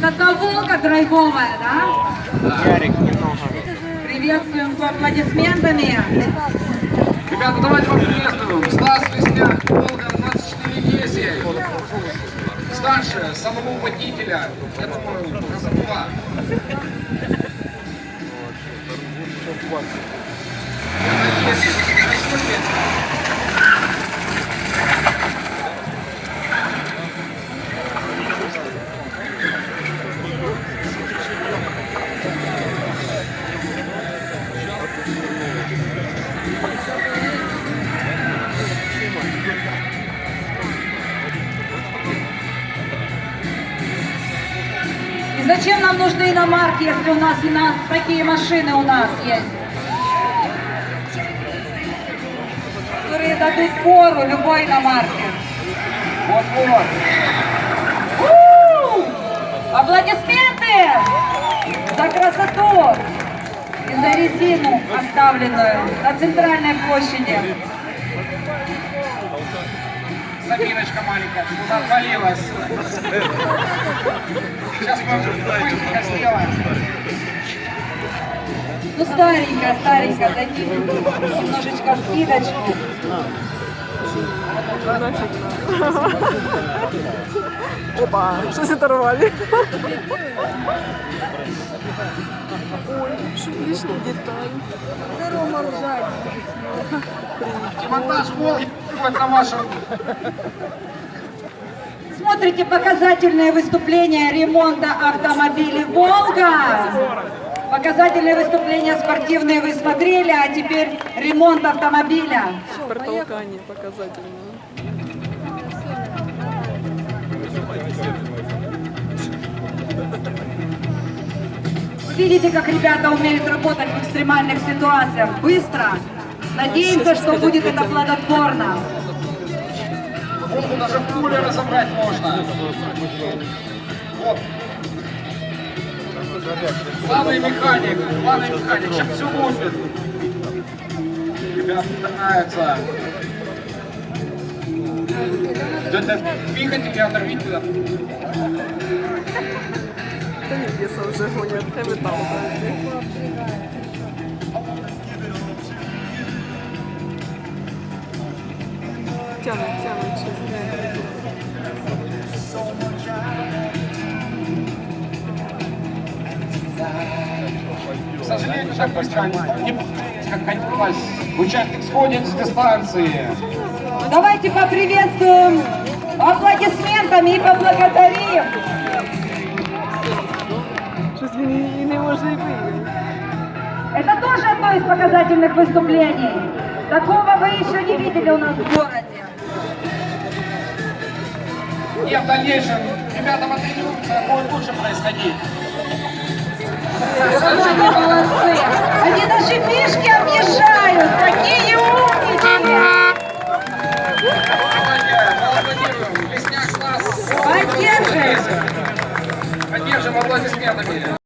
Это Волга драйвовая, да? Ярик немного. Приветствуем аплодисментами. Ребята, давайте вам приветствуем. Стас Весняк, Волга 2410. Старшая, самого водителя. Я думаю, разобрала. Зачем нам нужны иномарки, если у нас и на такие машины у нас есть? Которые дадут пору любой иномарке. Вот-вот. Аплодисменты за красоту и за резину, оставленную на центральной площади. Забиночка маленькая, тут отвалилась. Сейчас мы быстренько сделаем. Ну, старенькая, старенькая, дайте немножечко скидочку. Опа, щось оторвали. Ой, що лишня деталь. Це Рома ржать. Демонтаж Волги на вашем Смотрите показательные выступления ремонта автомобилей «Волга». Показательные выступления спортивные вы смотрели, а теперь ремонт автомобиля. Протолкание показательное. Видите, как ребята умеют работать в экстремальных ситуациях. Быстро. Надеемся, что будет это плодотворно. Волгу даже в пуле разобрать можно. Вот. Главный механик, главный механик, сейчас все будет. Ребята стараются. Дядя, двигатель оторвите. Та ні, веса вже гонять, хай метал. Тянуть, тянуть щось. К сожалению, так быстро не как хотелось. Участник сходит с дистанции. Давайте поприветствуем аплодисментами и поблагодарим. Щось він і не може і виявити. Это тоже одно из показательных выступлений. Такого вы еще не видели у нас в городе. И в дальнейшем ребята потренируются, будет лучше происходить. Тоже молодцы. Они даже фишки объезжают. Такие умники. Поддержим. Поддержим аплодисментами.